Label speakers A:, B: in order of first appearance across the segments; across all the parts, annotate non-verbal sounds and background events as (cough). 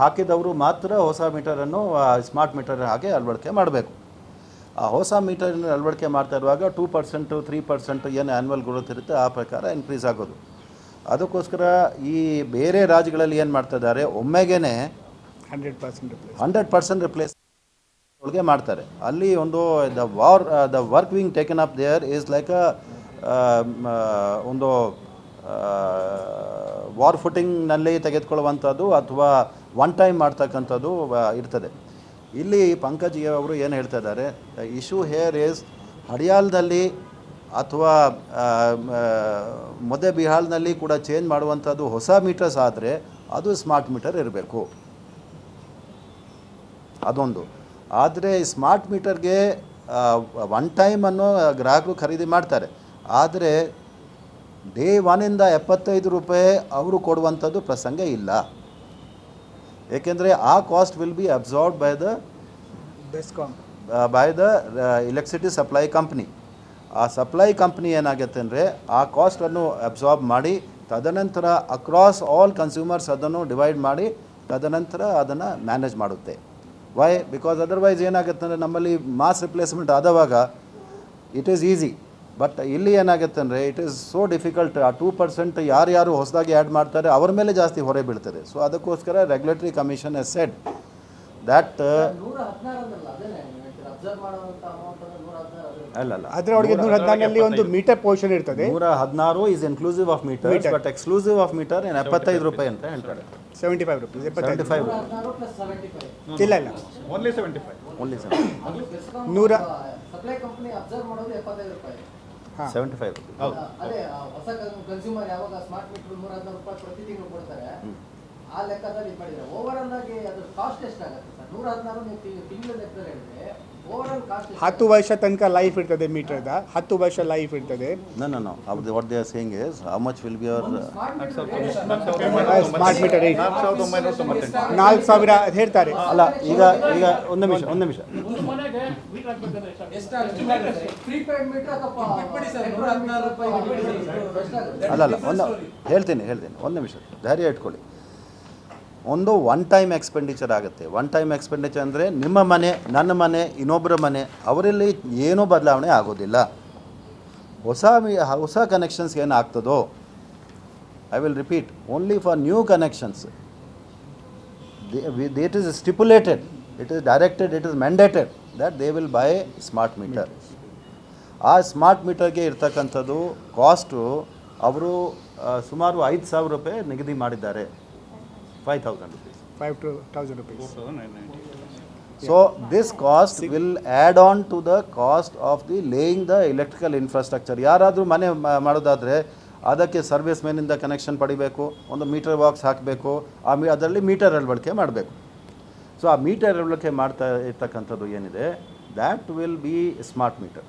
A: ಹಾಕಿದವರು ಮಾತ್ರ ಹೊಸ ಮೀಟರನ್ನು smart meter ಹಾಗೆ ಅಳವಡಿಕೆ ಮಾಡಬೇಕು. ಆ ಹೊಸ ಮೀಟರನ್ನು ಅಳವಡಿಕೆ ಮಾಡ್ತಾ ಇರುವಾಗ ಟೂ ಪರ್ಸೆಂಟು ತ್ರೀ ಪರ್ಸೆಂಟ್ ಏನು ಆ್ಯನ್ವಲ್ ಗ್ರೋತ್ ಇರುತ್ತೆ ಆ ಪ್ರಕಾರ ಇನ್ಕ್ರೀಸ್ ಆಗೋದು. ಅದಕ್ಕೋಸ್ಕರ ಈ ಬೇರೆ ರಾಜ್ಯಗಳಲ್ಲಿ ಏನು ಮಾಡ್ತಾ ಇದ್ದಾರೆ ಒಮ್ಮೆಗೇ
B: hundred percent
A: hundred percent replace ಒಳಗೆ ಮಾಡ್ತಾರೆ. ಅಲ್ಲಿ ಒಂದು the war the work wing taken up there is like ಒಂದು ವಾರ್ ಫುಟಿಂಗ್ನಲ್ಲಿ ತೆಗೆದುಕೊಳ್ಳುವಂಥದ್ದು ಅಥವಾ ಒನ್ ಟೈಮ್ ಮಾಡ್ತಕ್ಕಂಥದ್ದು ಇರ್ತದೆ. ಇಲ್ಲಿ ಪಂಕಜ್ ಅವರು ಏನು ಹೇಳ್ತಾ ಇದ್ದಾರೆ ಇಶ್ಯೂ ಹೇರ್ ಈಸ್ ಹಡಿಯಾಳದಲ್ಲಿ ಅಥವಾ ಮೊದೆ ಬಿಹಾಲ್ನಲ್ಲಿ ಕೂಡ ಚೇಂಜ್ ಮಾಡುವಂಥದ್ದು ಹೊಸ ಮೀಟರ್ಸ್ ಆದರೆ ಅದು ಸ್ಮಾರ್ಟ್ ಮೀಟರ್ ಇರಬೇಕು. ಅದೊಂದು. ಆದರೆ ಸ್ಮಾರ್ಟ್ ಮೀಟರ್ಗೆ ಒನ್ ಟೈಮನ್ನು ಗ್ರಾಹಕರು ಖರೀದಿ ಮಾಡ್ತಾರೆ. ಆದರೆ ಡೇ ಒನ್ನಿಂದ ಎಪ್ಪತ್ತೈದು ರೂಪಾಯಿ ಅವರು ಕೊಡುವಂಥದ್ದು ಪ್ರಸಂಗ ಇಲ್ಲ. ಏಕೆಂದರೆ ಆ cost will be absorb by the
B: BESCOM
A: by the electricity supply company ಆ ಸಪ್ಲೈ ಕಂಪ್ನಿ ಏನಾಗುತ್ತೆ ಅಂದರೆ ಆ ಕಾಸ್ಟನ್ನು ಅಬ್ಸಾರ್ಬ್ ಮಾಡಿ ತದನಂತರ ಅಕ್ರಾಸ್ ಆಲ್ ಕನ್ಸ್ಯೂಮರ್ಸ್ ಅದನ್ನು ಡಿವೈಡ್ ಮಾಡಿ ತದನಂತರ ಅದನ್ನು ಮ್ಯಾನೇಜ್ ಮಾಡುತ್ತೆ. ವೈ ಬಿಕಾಸ್ ಅದರ್ವೈಸ್ ಏನಾಗುತ್ತೆ ಅಂದರೆ ನಮ್ಮಲ್ಲಿ ಮಾಸ್ ರಿಪ್ಲೇಸ್ಮೆಂಟ್ ಆದವಾಗ ಇಟ್ ಈಸ್ ಈಸಿ ಬಟ್ ಇಲ್ಲಿ ಏನಾಗುತ್ತೆ ಅಂದರೆ ಇಟ್ ಈಸ್ ಸೋ ಡಿಫಿಕಲ್ಟ್ ಆ ಟೂ ಪರ್ಸೆಂಟ್ ಯಾರ್ಯಾರು ಹೊಸದಾಗಿ ಆ್ಯಡ್ ಮಾಡ್ತಾರೆ ಅವ್ರ ಮೇಲೆ ಜಾಸ್ತಿ ಹೊರೆ ಬೀಳ್ತದೆ. ಸೊ ಅದಕ್ಕೋಸ್ಕರ regulatory commission has said that
C: ಹದಿನಾರಲ್ಲ
A: ಅಲ್ಲ ಅಲ್ಲ
B: ಆದರೆ ಅವರಿಗೆ ನೂರ ಹದಿನಾರರಲ್ಲಿ ಒಂದು ಮೀಟರ್ ಪೋರ್ಷನ್ ಇರ್ತದೆ.
A: ನೂರ ಹದಿನಾರು is inclusive of meter. But exclusive of meter ಏನು ಎಪ್ಪತ್ತೈದು ರೂಪಾಯಿ ಅಂತ ಹೇಳ್ತಾರೆ.
B: ಸೆವೆಂಟಿ ಫೈವ್ ರುಪೀಸ್
A: ಸೆವೆಂಟಿ
B: ಎಪ್ಪತ್ತೈದು
A: ಫೈವ್
B: ಇಲ್ಲ ಇಲ್ಲ.
D: Only seventy five
A: only
C: seventy
B: ನೂರ-
C: ಸಪ್ಲೈ ಕಂಪ್ನಿ ಅಬ್ಸರ್ವ್ ಮಾಡೋದು ಎಪ್ಪತ್ತೈದು ರೂಪಾಯಿ.
A: ಸೆವೆಂಟಿ ಫೈವ್
D: ಹೌದು.
C: ಅದೇ ಆ ಹೊಸ ಕನ್ಸ್ಯೂಮರ್ ಯಾವಾಗ ಸ್ಮಾರ್ಟ್ ಮೀಟರ್ ನೂರ ಹದಿನಾರು ರೂಪಾಯಿ ಪ್ರತಿ ತಿಂಗಳು ಕೊಡ್ತಾರೆ ಆ ಲೆಕ್ಕದಲ್ಲಿ ಮಾಡಿದ್ರೆ ಓವರ್ ಆಲ್ ಆಗಿ ಅದ್ರ ಕಾಸ್ಟ್ ಎಷ್ಟಾಗುತ್ತೆ ಸರ್? ನೂರ ಹದಿನಾರು ನೀವು ತಿಂಗಳ ಲೆಕ್ಕದಲ್ಲಿ ಹೇಳಿದ್ರೆ
B: ಹತ್ತು ವರ್ಷ ತನಕ ಲೈಫ್ ಇರ್ತದೆ ಮೀಟರ್ದ. ಹತ್ತು ವರ್ಷ ಲೈಫ್ ಇರ್ತದೆ.
A: ನೋ ನೋ ನೋ ಅವ್ರದ್ದು what they are saying is how much will be our
C: smart meter
B: smart meter rate
D: ನಾಲ್ಕು
B: ಸಾವಿರ ಅದ್ ಹೇಳ್ತಾರೆ.
A: ಅಲ್ಲ ಈಗ ಈಗ ಒಂದು ನಿಮಿಷ ಒಂದು ನಿಮಿಷ. ಅಲ್ಲ ಅಲ್ಲ ಒಂದು ಹೇಳ್ತೀನಿ ಹೇಳ್ತೀನಿ. ಒಂದು ನಿಮಿಷ, ಧೈರ್ಯ ಇಟ್ಕೊಳ್ಳಿ. ಒಂದು ಒನ್ ಟೈಮ್ ಎಕ್ಸ್ಪೆಂಡಿಚರ್ ಆಗುತ್ತೆ. ಒನ್ ಟೈಮ್ ಎಕ್ಸ್ಪೆಂಡಿಚರ್ ಅಂದರೆ ನಿಮ್ಮ ಮನೆ, ನನ್ನ ಮನೆ ಇನ್ನೊಬ್ಬರ ಮನೆ, ಅವರಲ್ಲಿ ಏನೂ ಬದಲಾವಣೆ ಆಗೋದಿಲ್ಲ. ಹೊಸ ಹೊಸ connections ಏನಾಗ್ತದೋ I will repeat only for new connections it is stipulated it is directed it is mandated that they will buy smart meter ಆ ಸ್ಮಾರ್ಟ್ ಮೀಟರ್ಗೆ ಇರ್ತಕ್ಕಂಥದ್ದು ಕಾಸ್ಟು ಅವರು ಸುಮಾರು ಐದು ಸಾವಿರ ರೂಪಾಯಿ ನಿಗದಿ ಮಾಡಿದ್ದಾರೆ. Five thousand rupees
B: five two thousand rupees
A: so this cost will add on to the cost of the laying the electrical infrastructure ಯಾರಾದರೂ ಮನೆ ಮಾಡೋದಾದರೆ ಅದಕ್ಕೆ ಸರ್ವಿಸ್ ಮೇನಿಂದ ಕನೆಕ್ಷನ್ ಪಡಿಬೇಕು ಒಂದು ಮೀಟರ್ ಬಾಕ್ಸ್ ಹಾಕಬೇಕು ಆ ಮೀ ಅದರಲ್ಲಿ ಮೀಟರ್ ಅಳವಡಿಕೆ ಮಾಡಬೇಕು. ಸೊ ಆ ಮೀಟರ್ ಅಳವಡಿಕೆ ಮಾಡ್ತಾ ಇರ್ತಕ್ಕಂಥದ್ದು ಏನಿದೆ? That will be smart meter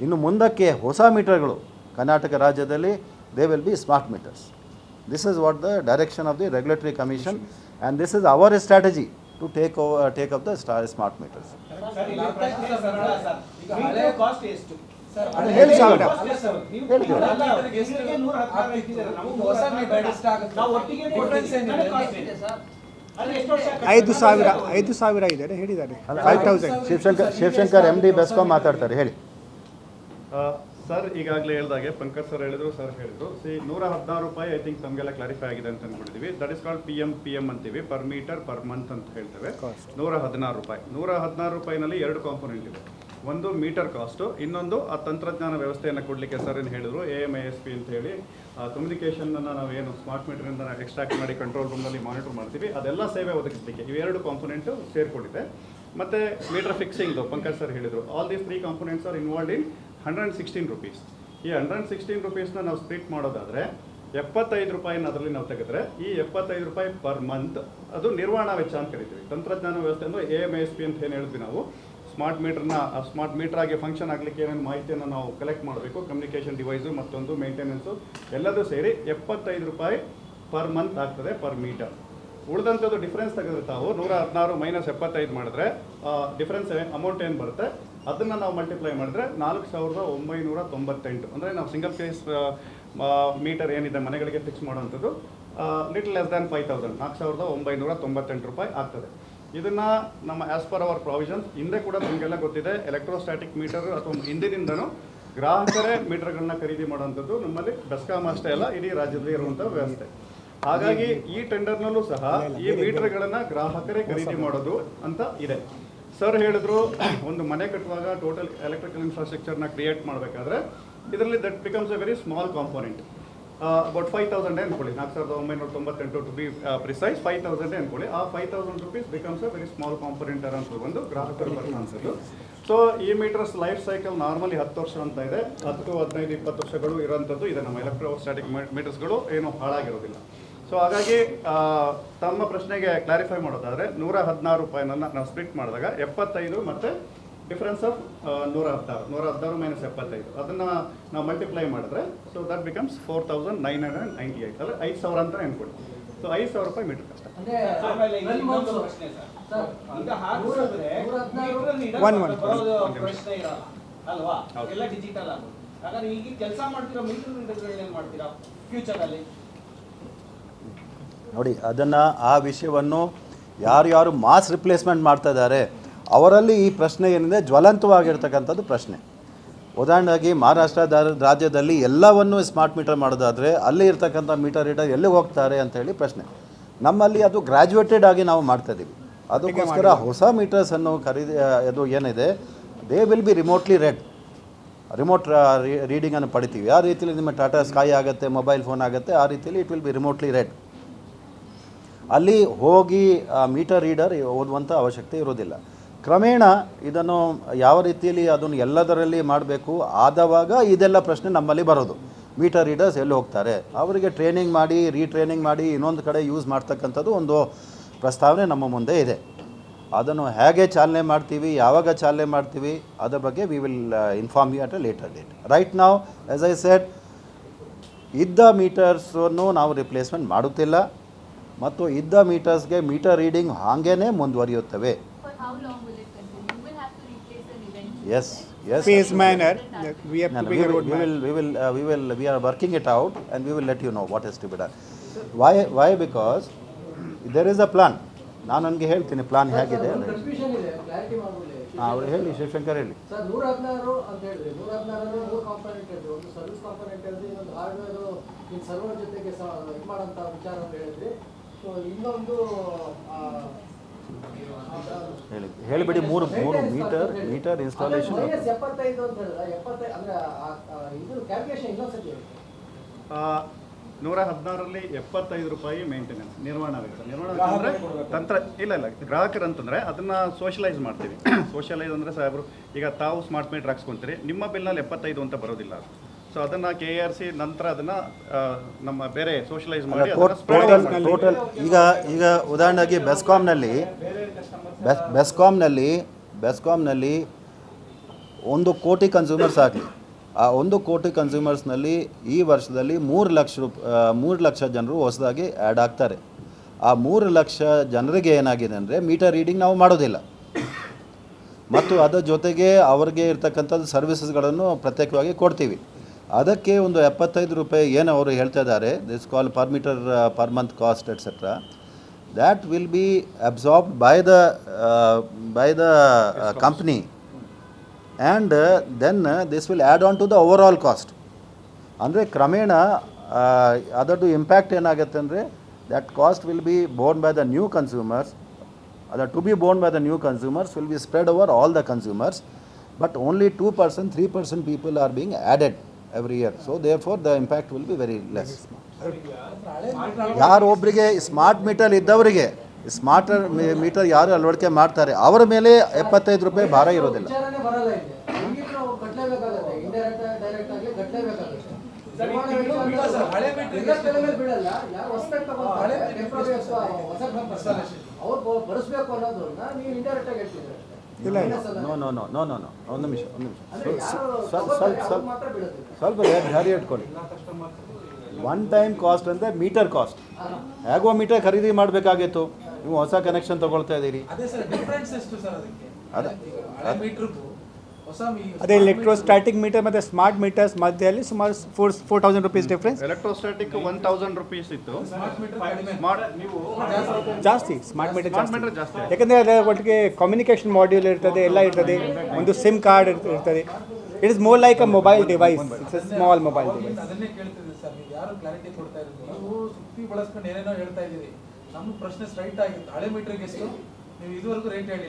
A: ಇನ್ನು ಮುಂದಕ್ಕೆ ಹೊಸ ಮೀಟರ್ಗಳು ಕರ್ನಾಟಕ ರಾಜ್ಯದಲ್ಲಿ they will be smart meters this is what the direction of the regulatory commission and this is our strategy to take over take up the smart meters
E: cost
B: ಐದು ಸಾವಿರ ಐದು ಸಾವಿರ ಇದೆ ಹೇಳಿದ್ದಾರೆ. Five thousand
A: Shivashankar Shivashankar M D BESCOM ಮಾತಾಡ್ತಾರೆ ಹೇಳಿ.
D: Sir ಈಗಾಗಲೇ ಹೇಳಿದಾಗೆ ಪಂಕಜ್ ಸರ್ ಹೇಳಿದ್ರು ಸರ್ ಹೇಳಿದ್ರು. ಸಿ ನೂರ ಹದಿನಾರು ರೂಪಾಯಿ ಐ ಥಿಂಕ್ ತಮಗೆಲ್ಲ ಕ್ಲಾರಿಫೈ ಆಗಿದೆ ಅಂತ ಅಂದ್ಕೊಂಡಿದ್ದೀವಿ that is called P M P M ಅಂತೀವಿ. ಪರ್ ಮೀಟರ್ ಪರ್ ಮಂತ್ ಅಂತ ಹೇಳ್ತೇವೆ. ನೂರ ಹದಿನಾರು ರೂಪಾಯಿ. ನೂರ ಹದಿನಾರು ರೂಪಾಯಿನಲ್ಲಿ ಎರಡು ಕಾಂಪೊನೆಂಟ್ ಇದೆ. ಒಂದು ಮೀಟರ್ ಕಾಸ್ಟು ಇನ್ನೊಂದು ಆ ತಂತ್ರಜ್ಞಾನ ವ್ಯವಸ್ಥೆಯನ್ನು ಕೊಡಲಿಕ್ಕೆ ಸರ್ ಏನು ಹೇಳಿದ್ರು? A M I S P ಅಂತ ಹೇಳಿ. ಕಮ್ಯುನಿಕೇಷನನ್ನು ನಾವು ಏನು ಸ್ಮಾರ್ಟ್ ಮೀಟರಿಂದ ಎಕ್ಸ್ಟ್ರಾಕ್ಟ್ ಮಾಡಿ ಕಂಟ್ರೋಲ್ ರೂಮ್ನಲ್ಲಿ ಮಾನಿಟರ್ ಮಾಡ್ತೀವಿ. ಅದೆಲ್ಲ ಸೇವೆ ಒದಗಿಸಲಿಕ್ಕೆ ಇವೆರಡು ಕಾಂಪೊನೆಂಟು ಸೇರಿಕೊಂಡಿದೆ. ಮತ್ತು ಮೀಟರ್ ಫಿಕ್ಸಿಂಗ್ದು ಪಂಕಜ್ ಸರ್ ಹೇಳಿದರು. All these three components are involved in hundred and sixteen rupees ಈ ಹಂಡ್ರೆಡ್ ಆ್ಯಂಡ್ ಸಿಕ್ಸ್ಟೀನ್ ರುಪೀಸ್ನ ನಾವು ಸ್ಪ್ಲಿಟ್ ಮಾಡೋದಾದರೆ ಎಪ್ಪತ್ತೈದು ರೂಪಾಯಿನ ಅದರಲ್ಲಿ ನಾವು ತೆಗೆದ್ರೆ ಈ ಎಪ್ಪತ್ತೈದು ರೂಪಾಯಿ ಪರ್ ಮಂತ್ ಅದು ನಿರ್ವಹಣಾ ವೆಚ್ಚ ಅಂತ ಕರಿತೀವಿ. ತಂತ್ರಜ್ಞಾನ ವ್ಯವಸ್ಥೆ ಅಂದರೆ ಎ ಎಂ ಎಸ್ ಪಿ ಅಂತ ಏನು ಹೇಳಿದ್ವಿ ನಾವು. ಸ್ಮಾರ್ಟ್ ಮೀಟರ್ನ ಸ್ಮಾರ್ಟ್ ಮೀಟರ್ ಆಗಿ ಫಂಕ್ಷನ್ ಆಗಲಿಕ್ಕೆ ಏನೇನು ಮಾಹಿತಿಯನ್ನು ನಾವು ಕಲೆಕ್ಟ್ ಮಾಡಬೇಕು ಕಮ್ಯುನಿಕೇಷನ್ ಡಿವೈಸು ಮತ್ತೊಂದು ಮೇಂಟೆನೆನ್ಸು ಎಲ್ಲದೂ ಸೇರಿ ಎಪ್ಪತ್ತೈದು ರೂಪಾಯಿ ಪರ್ ಮಂತ್ ಆಗ್ತದೆ ಪರ್ ಮೀಟರ್ ಉಳಿದಂಥದ್ದು ಡಿಫ್ರೆನ್ಸ್ ತೆಗೆದ್ರೆ ತಾವು ನೂರ ಹದಿನಾರು ಮೈನಸ್ ಎಪ್ಪತ್ತೈದು ಮಾಡಿದ್ರೆ ಡಿಫ್ರೆನ್ಸ್ ಅಮೌಂಟ್ ಏನು ಬರುತ್ತೆ? ಅದನ್ನು ನಾವು ಮಲ್ಟಿಪ್ಲೈ ಮಾಡಿದ್ರೆ ನಾಲ್ಕು ಸಾವಿರದ ಒಂಬೈನೂರ ತೊಂಬತ್ತೆಂಟು. ಅಂದರೆ ನಾವು ಸಿಂಗಲ್ ಫೇಸ್ ಮೀಟರ್ ಏನಿದೆ ಮನೆಗಳಿಗೆ ಫಿಕ್ಸ್ ಮಾಡುವಂಥದ್ದು little less than five thousand ನಾಲ್ಕು ಸಾವಿರದ ಒಂಬೈನೂರ ತೊಂಬತ್ತೆಂಟು ರೂಪಾಯಿ ಆಗ್ತದೆ. ಇದನ್ನ ನಮ್ಮ ಆಸ್ ಪರ್ ಅವರ್ ಪ್ರಾವಿಷನ್ಸ್ ಹಿಂದೆ ಕೂಡ ನಿಮಗೆಲ್ಲ ಗೊತ್ತಿದೆ ಎಲೆಕ್ಟ್ರೋಸ್ಟ್ಯಾಟಿಕ್ ಮೀಟರ್ ಅಥವಾ ಹಿಂದಿನಿಂದನೂ ಗ್ರಾಹಕರೇ ಮೀಟರ್ಗಳನ್ನ ಖರೀದಿ ಮಾಡುವಂಥದ್ದು ನಮ್ಮಲ್ಲಿ ಬೆಸ್ಕಾಂ ಅಷ್ಟೇ ಅಲ್ಲ ಇಡೀ ರಾಜ್ಯದಲ್ಲಿ ಇರುವಂಥ ವ್ಯವಸ್ಥೆ. ಹಾಗಾಗಿ ಈ ಟೆಂಡರ್ನಲ್ಲೂ ಸಹ ಈ ಮೀಟರ್ಗಳನ್ನ ಗ್ರಾಹಕರೇ ಖರೀದಿ ಮಾಡೋದು ಅಂತ ಇದೆ. ಸರ್ ಹೇಳಿದ್ರು ಒಂದು ಮನೆ ಕಟ್ಟುವಾಗ ಟೋಟಲ್ ಎಲೆಕ್ಟ್ರಿಕಲ್ ಇನ್ಫ್ರಾಸ್ಟ್ರಕ್ಚರ್ನ ಕ್ರಿಯೇಟ್ ಮಾಡಬೇಕಾದ್ರೆ ಇದರಲ್ಲಿ that becomes a very small component about five ತೌಸಂಡೇ ಅನ್ಕೊಳ್ಳಿ. ನಾಲ್ಕು ಸಾವಿರದ ಒಂಬೈನೂರ ತೊಂಬತ್ತೆಂಟು ಟು ಬಿ ಪ್ರಿಸೈಸ್ ಫೈವ್ ತೌಸಂಡೇ ಅನ್ಕೊಳ್ಳಿ. ಆ five thousand rupees becomes a very small component ಅಂತ ಒಂದು ಗ್ರಾಹಕರು ಅನ್ಸೋದು ಸೊ ಈ ಮೀಟರ್ಸ್ ಲೈಫ್ ಸೈಕಲ್ ನಾರ್ಮಲಿ ಹತ್ತು ವರ್ಷ ಅಂತ ಇದೆ. ಹತ್ತು, ಹದಿನೈದು, ಇಪ್ಪತ್ತು ವರ್ಷಗಳು ಇರೋಂಥದ್ದು ಇದೆ. ನಮ್ಮ ಎಲೆಕ್ಟ್ರೋಸ್ಟಾಟಿಕ್ ಮೀಟರ್ಸ್ಗಳು ಏನು ಹಾಳಾಗಿರೋದಿಲ್ಲ. ಸೊ ಹಾಗಾಗಿ ತಮ್ಮ ಪ್ರಶ್ನೆಗೆ ಕ್ಲಾರಿಫೈ ಮಾಡೋದಾದರೆ ನೂರ ಹದಿನಾರು ರೂಪಾಯಿನ ನಾವು ಸ್ಪ್ಲಿಟ್ ಮಾಡಿದಾಗ ಎಪ್ಪತ್ತೈದು ಮತ್ತೆ ಡಿಫ್ರೆನ್ಸ್ ಆಫ್ ನೂರ ಹದಿನಾರು ನೂರ ಹದಿನಾರು ಮೈನಸ್ ಎಪ್ಪತ್ತೈದು. ಅದನ್ನು ನಾವು ಮಲ್ಟಿಪ್ಲೈ ಮಾಡಿದ್ರೆ so that becomes four thousand nine hundred ninety eight ಅಂದರೆ ಐದು ಸಾವಿರ ಅಂತ ಅಂದ್ಕೊಡಿ ಸೊ ಐದು ಸಾವಿರ ರೂಪಾಯಿ ಮೀಟರ್ ಕಷ್ಟ.
C: ಅಂದ್ರೆ
E: ಆಮೇಲೆ ಈಗ
C: 12
E: ಇನ್ನೊಂದು ಪ್ರಶ್ನೆ ಸರ್.
C: ಸರ್,
E: ಈಗ ಹಾಕಿಸಿದ್ರೆ
C: ನೂರ ಹದಿನಾರು
E: ಮೀಟರಲ್ಲಿ ಇಡೋ
B: One, one.
E: ಬರೋದು
D: ಒಂದು
E: ಪ್ರಶ್ನೆ ಇರಲ್ಲ. ಅಲ್ವಾ?
D: ಹೌದು.
E: ಎಲ್ಲ ಡಿಜಿಟಲ್ ಆಗೋದು. ಹಾಗಾದ್ರೆ ಈಗ ಕೆಲಸ ಮಾಡ್ತಿರೋ ಮೀಟರ್ ರೀಡರ್ಗಳನ್ನ ಏನ್ ಮಾಡ್ತೀರಾ? ಫ್ಯೂಚರ್ ಅಲ್ಲಿ?
A: ನೋಡಿ ಅದನ್ನು ಆ ವಿಷಯವನ್ನು ಯಾರ್ಯಾರು ಮಾಸ್ ರಿಪ್ಲೇಸ್ಮೆಂಟ್ ಮಾಡ್ತಾ ಇದ್ದಾರೆ ಅವರಲ್ಲಿ ಈ ಪ್ರಶ್ನೆ ಏನಿದೆ? ಜ್ವಲಂತವಾಗಿರ್ತಕ್ಕಂಥದ್ದು ಪ್ರಶ್ನೆ. ಉದಾಹರಣೆಯಾಗಿ ಮಹಾರಾಷ್ಟ್ರ ರಾಜ್ಯದಲ್ಲಿ ಎಲ್ಲವನ್ನು ಸ್ಮಾರ್ಟ್ ಮೀಟರ್ ಮಾಡೋದಾದರೆ ಅಲ್ಲಿ ಇರ್ತಕ್ಕಂಥ ಮೀಟರ್ ರೀಡರ್ ಎಲ್ಲಿಗೆ ಹೋಗ್ತಾರೆ ಅಂತ ಹೇಳಿ ಪ್ರಶ್ನೆ. ನಮ್ಮಲ್ಲಿ ಅದು ಗ್ರ್ಯಾಜುಯೇಟೆಡ್ ಆಗಿ ನಾವು ಮಾಡ್ತಾ ಇದ್ದೀವಿ ಅದಕ್ಕೋಸ್ಕರ ಹೊಸ ಮೀಟರ್ಸ್ ಅನ್ನು ಖರೀದಿ ಅದು ಏನಿದೆ? They will be remotely read remote ರೀಡಿಂಗನ್ನು ಪಡಿತೀವಿ. ಆ ರೀತಿಯಲ್ಲಿ ನಿಮ್ಮ ಟಾಟಾ ಸ್ಕೈ ಆಗುತ್ತೆ ಮೊಬೈಲ್ ಫೋನ್ ಆಗುತ್ತೆ ಆ ರೀತಿಯಲ್ಲಿ it will be remotely read ಅಲ್ಲಿ ಹೋಗಿ ಮೀಟರ್ ರೀಡರ್ ಓದುವಂಥ ಅವಶ್ಯಕತೆ ಇರೋದಿಲ್ಲ. ಕ್ರಮೇಣ ಇದನ್ನು ಯಾವ ರೀತಿಯಲ್ಲಿ ಅದನ್ನು ಎಲ್ಲದರಲ್ಲಿ ಮಾಡಬೇಕು? ಆದವಾಗ ಇದೆಲ್ಲ ಪ್ರಶ್ನೆ ನಮ್ಮಲ್ಲಿ ಬರೋದು. ಮೀಟರ್ ರೀಡರ್ಸ್ ಎಲ್ಲಿ ಹೋಗ್ತಾರೆ? ಅವರಿಗೆ ಟ್ರೈನಿಂಗ್ ಮಾಡಿ, ರೀಟ್ರೈನಿಂಗ್ ಮಾಡಿ ಇನ್ನೊಂದು ಕಡೆ ಯೂಸ್ ಮಾಡ್ತಕ್ಕಂಥದ್ದು ಒಂದು ಪ್ರಸ್ತಾವನೆ ನಮ್ಮ ಮುಂದೆ ಇದೆ. ಅದನ್ನು ಹೇಗೆ ಚಾಲನೆ ಮಾಡ್ತೀವಿ? ಯಾವಾಗ ಚಾಲನೆ ಮಾಡ್ತೀವಿ? ಅದರ ಬಗ್ಗೆ we will inform you at a later date right ನಾವು ಎಸ್ ಐ ಸೆಟ್ ಇದ್ದ ಮೀಟರ್ಸನ್ನು ನಾವು ರಿಪ್ಲೇಸ್ಮೆಂಟ್ ಮಾಡುತ್ತಿಲ್ಲ. ಮತ್ತು ಇದ್ದ ಮೀಟರ್ಸ್ಗೆ ಮೀಟರ್ ರೀಡಿಂಗ್ ಹಾಗೇ ಮುಂದುವರಿಯುತ್ತವೆ
F: For how long will it continue? You will have to replace yes.
A: Yes yes
B: Phase manner, that we have
A: No,
B: to
A: no, we
B: a
A: will, we will, we will, uh, we will, we are working it out and we will let you know what is to be done. Why, why because there is a plan. ನಾನು ನನಗೆ ಹೇಳ್ತೀನಿ plan ಹೇಗಿದೆ.
C: Confusion ಇದೆ clarity ಮಾಡ್ಬಿಡ್ಲಿ
A: ಹಾಂ ಅವ್ರು ಹೇಳಿ ಶಿವಶಂಕರ್ ಹೇಳಿ
C: sir ನೂರ ಹದಿನಾರು ಅಂತ ಹೇಳಿದ್ರಿ ನೂರ ಹದಿನಾರರಲ್ಲಿ ಮೂರು ಕಾಂಪೊನೆಂಟ್ ಹೇಳಿದ್ರಿ ಒಂದು ಸರ್ವಿಸ್ ಕಾಂಪೊನೆಂಟ್ ಹೇಳಿದ್ರಿ ಇನ್ನೊಂದು ಹಾರ್ಡ್ವೇರ್ ಇನ್ ಸರ್ವರ್ ಜೊತೆಗೆ ಸ ಇದು ಮಾಡೋಂಥ ವಿಚಾರ ಅಂತ ಹೇಳಿದ್ರಿ ಸೊ ಇನ್ನೊಂದು ಆ,
A: ಹೇಳಿ ಹೇಳಿಬಿಡಿ ಮೂರು ಮೂರು ಮೀಟರ್ ಮೀಟರ್ ಇನ್ಸ್ಟಾಲೇಷನ್
D: ನೂರ ಹದಿನಾರರಲ್ಲಿ ಎಪ್ಪತ್ತೈದು ರೂಪಾಯಿ ಮೇಂಟೆನೆನ್ಸ್ ನಿರ್ವಹಣಾ ವೆಚ್ಚ. ನಿರ್ವಹಣಾ ಅಂದರೆ ತಂತ್ರ ಇಲ್ಲ ಇಲ್ಲ ಗ್ರಾಹಕರು ಅಂತಂದ್ರೆ ಅದನ್ನ ಸೋಷಲೈಸ್ ಮಾಡ್ತೀವಿ. (coughs) ಸೋಷಲೈಸ್ ಅಂದರೆ ಸಾಹೇಬರು ಈಗ ತಾವು ಸ್ಮಾರ್ಟ್ ಮೀಟರ್ ಹಾಕ್ಸ್ಕೊಂತೀರಿ ನಿಮ್ಮ ಬಿಲ್ನಲ್ಲಿ ಎಪ್ಪತ್ತೈದು ಅಂತ ಬರೋದಿಲ್ಲ. ಸೊ ಅದನ್ನ ಕೆ ಆರ್ ಸಿ ನಂತರ ಅದನ್ನ ಆ, ನಮ್ಮ ಬೇರೆ ಸೋಷಲೈಸ್ ಮಾಡಿ ಅದನ್ನ spread
A: ಟೋಟಲ್
D: ಮಾಡ್ತೀವಿ.
A: ಟೋಟಲ್ ಈಗ ಈಗ ಉದಾಹರಣೆಗೆ ಬೆಸ್ಕಾಮ್ನಲ್ಲಿ ಬೆಸ್ ಬೆಸ್ಕಾಮ್ನಲ್ಲಿ ಬೆಸ್ಕಾಮ್ನಲ್ಲಿ ಒಂದು ಕೋಟಿ ಕನ್ಸ್ಯೂಮರ್ಸ್ ಆಗಲಿ. ಆ ಒಂದು ಕೋಟಿ ಕನ್ಸ್ಯೂಮರ್ಸ್ನಲ್ಲಿ ಈ ವರ್ಷದಲ್ಲಿ ಮೂರು ಲಕ್ಷ ರೂಪ ಮೂರು ಲಕ್ಷ ಜನರು ಹೊಸದಾಗಿ ಆ್ಯಡ್ ಆಗ್ತಾರೆ. ಆ ಮೂರು ಲಕ್ಷ ಜನರಿಗೆ ಏನಾಗಿದೆ ಅಂದರೆ ಮೀಟರ್ ರೀಡಿಂಗ್ ನಾವು ಮಾಡೋದಿಲ್ಲ. ಮತ್ತು ಅದರ ಜೊತೆಗೆ ಅವ್ರಿಗೆ ಇರ್ತಕ್ಕಂಥದ್ದು ಸರ್ವಿಸಸ್ಗಳನ್ನು ಪ್ರತ್ಯೇಕವಾಗಿ ಕೊಡ್ತೀವಿ. ಅದಕ್ಕೆ ಒಂದು ಎಪ್ಪತ್ತೈದು ರೂಪಾಯಿ ಏನು ಅವರು ಹೇಳ್ತಾ ಇದ್ದಾರೆ this call per meter per month cost etcetera that will be absorbed by the by the company and then this will add on to the overall cost ಅಂದರೆ ಕ್ರಮೇಣ ಅದರದ್ದು ಇಂಪ್ಯಾಕ್ಟ್ ಏನಾಗುತ್ತೆ ಅಂದರೆ that cost will be borne by the new consumers ಅದ to be borne by the new consumers will be spread over all the consumers but only two percent three percent people are being added every year so therefore the impact will be very less ಯಾರು ಒಬ್ಬರಿಗೆ smart meter ಇದ್ದವರಿಗೆ smarter meter ಯಾರು ಅಳವಡಿಕೆ ಮಾಡ್ತಾರೆ ಅವರ ಮೇಲೆ ಎಪ್ಪತ್ತೈದು ರೂಪಾಯಿ ಭಾರ ಇರೋದಿಲ್ಲ.
C: ಅನ್ನೋದನ್ನ ನೀವು ಇಂಡೈರೆಕ್ಟ್ ಆಗಿ ಹೇಳ್ತಿದ್ರೆ
B: ಇಲ್ಲ, ಇಲ್ಲ.
A: No no no no no no ಒಂದು ನಿಮಿಷ ಒಂದು ನಿಮಿಷ. ಸ್ವಲ್ಪ ಸ್ವಲ್ಪ ಸ್ವಲ್ಪ ಧೈರ್ಯ ಇಟ್ಕೊಳ್ಳಿ ಒನ್ ಟೈಮ್ ಕಾಸ್ಟ್ ಅಂದರೆ ಮೀಟರ್ ಕಾಸ್ಟ್ ಹೇಗೋ ಮೀಟರ್ ಖರೀದಿ ಮಾಡಬೇಕಾಗಿತ್ತು. ನೀವು ಹೊಸ ಕನೆಕ್ಷನ್ ತಗೊಳ್ತಾ ಇದ್ದೀರಿ.
E: ಅದೇ
A: ಅದ
B: ಎಲೆಕ್ಟ್ರೋಸ್ಟ್ಯಾಟಿಕ್ ಮೀಟರ್ ಮತ್ತು ಸ್ಮಾರ್ಟ್ ಮೀಟರ್ಸ್ ಮಧ್ಯದಲ್ಲಿ ಸುಮಾರು four four thousand rupees difference
D: electrostatic one thousand rupees ಇತ್ತು.
G: ಸ್ಮಾರ್ಟ್ ಮೀಟರ್
D: ನೀವು
B: ಜಾಸ್ತಿ ಸ್ಮಾರ್ಟ್ ಮೀಟರ್ ಜಾಸ್ತಿ. ಯಾಕಂದರೆ ಅದರ ಒಟ್ಟಿಗೆ ಕಮ್ಯುನಿಕೇಷನ್ ಮಾಡ್ಯೂಲ್ ಇರ್ತದೆ ಎಲ್ಲ ಇರ್ತದೆ ಒಂದು ಸಿಮ್ ಕಾರ್ಡ್ ಇರ್ತದೆ. It is more like a mobile device it's small mobile device
G: ಅದನ್ನೇ ಕೇಳ್ತಿದ್ದೆ ಸರ್. ನೀವು ಯಾರು ಕ್ಲಾರಿಟಿ ಕೊಡ್ತಾ ಇರೋದು? ನೀವು ಸುತ್ತಿ ಬಳಸ್ಕೊಂಡು ಏನೇನೋ ಹೇಳ್ತಾ ಇದ್ದೀರಿ. ನಮ್ಮ ಪ್ರಶ್ನೆ ಸ್ಟ್ರೈಟ್ ಆಗಿತ್ತು. ಹಳೆ ಮೀಟರ್ಗೆ ಎಷ್ಟು? ನೀವು ಇದುವರೆಗೂ ರೇಟ್ ಹೇಳಿ